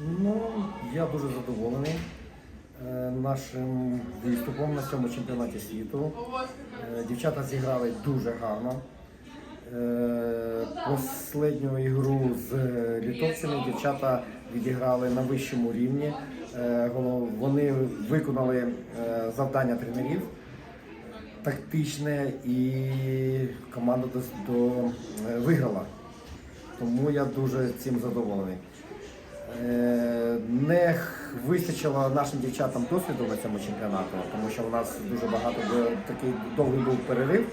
Ну, я дуже задоволений е, нашим виступом на цьому чемпіонаті світу. Е, Дівчата зіграли дуже гарно. Е, Последню ігру з літовцями дівчата відіграли на вищому рівні. Е, Вони виконали е, завдання тренерів тактичне і команда до, е, виграла. Тому я дуже цим задоволений. Е, Не вистачило нашим дівчатам досвіду на цьому чемпіонату, тому що у нас дуже багато такий довгий був перерив.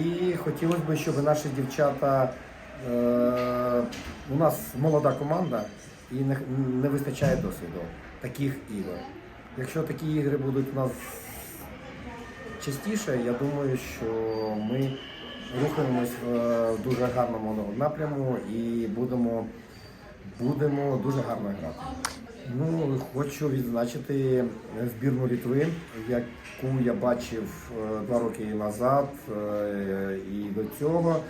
І хотілося б, щоб наші дівчата, е, у нас молода команда і не, не вистачає досвіду таких ігор. Якщо такі ігри будуть у нас частіше, я думаю, що ми рухаємось в дуже гарному напряму і будемо, будемо дуже гарно грати. Ну, хочу відзначити збірну Літви, яку я бачив е, два роки назад, е, і до цього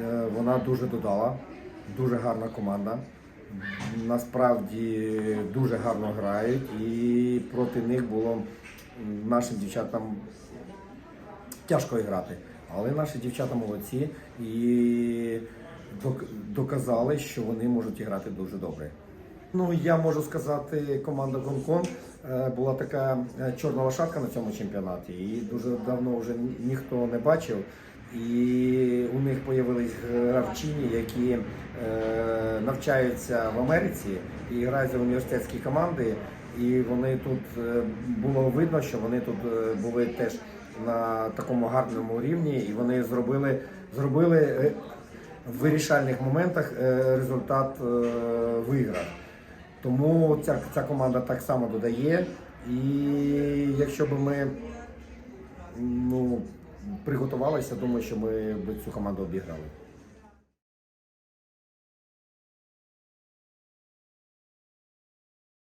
Е, вона дуже додала, дуже гарна команда. Насправді дуже гарно грають, і проти них було нашим дівчатам тяжко грати. Але наші дівчата молодці і доказали, що вони можуть грати дуже добре. Ну, я можу сказати, команда Гонконг е, була така е, чорна лошадка на цьому чемпіонаті. І дуже давно вже ніхто не бачив. І у них з'явились гравчині, які е, навчаються в Америці і грають за університетські команди. І вони тут е, було видно, що вони тут були теж на такому гарному рівні, і вони зробили, зробили в вирішальних моментах е, результат е, виграв. Тому ця, ця команда так само додає. І якщо б ми ну, приготувалися, думаю, що ми б цю команду обіграли.